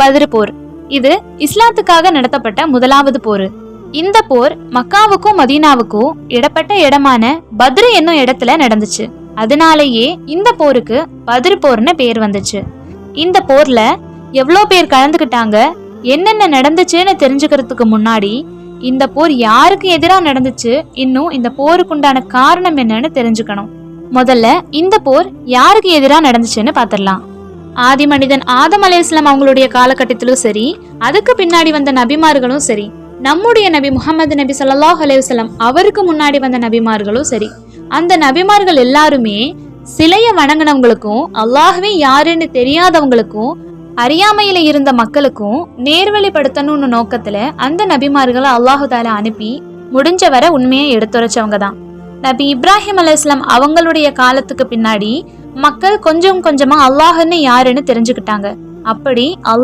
பத்ர் போர் இது இஸ்லாத்துக்காக நடத்தப்பட்ட முதலாவது போர். இந்த போர் மக்காவுக்கும் மதீனாவுக்கும் இடப்பட்ட இடமான பத்ரு என்னும் இடத்துல நடந்துச்சு. அதனாலேயே இந்த போருக்கு பத்ரு போர்னு பேர் வந்துச்சு. இந்த போர்ல எவ்வளோ பேர் கலந்துக்கிட்டாங்க என்னென்ன நடந்துச்சுன்னு தெரிஞ்சுக்கிறதுக்கு முன்னாடி இந்த போர் யாருக்கு எதிராக நடந்துச்சு இன்னும் இந்த போருக்குண்டான காரணம் என்னன்னு தெரிஞ்சுக்கணும். முதல்ல இந்த போர் யாருக்கு எதிராக நடந்துச்சுன்னு பார்த்துடலாம் ஆதி மனிதன் ஆதம் அலையாஸ்லாம் அவங்களுடைய காலகட்டத்திலும் சரி அதுக்கு பின்னாடி வந்த நபிமார்களும் சரி நம்முடைய நபி முகமது நபி சல்லாஹ் அலைஹி அவருக்கு முன்னாடி வந்த நபிமார்களும் சரி அந்த நபிமார்கள் எல்லாருமே சிலைய வணங்கினவங்களுக்கும் அல்லாஹுவே யாருன்னு தெரியாதவங்களுக்கும் அறியாமையில இருந்த மக்களுக்கும் நேர்வழிப்படுத்தணும்னு நோக்கத்துல அந்த நபிமார்களை அல்லாஹு தாலா அனுப்பி முடிஞ்ச வரை உண்மையை எடுத்துரைச்சவங்க தான். நபி இப்ராஹிம் அலைஹிஸ்ஸலாம் அவங்களுடைய காலத்துக்கு பின்னாடி மக்கள் கொஞ்சம் கொஞ்சமா அல்லாஹ்னு யாருன்னு தெரிஞ்சுக்கிட்டாங்க. அப்படி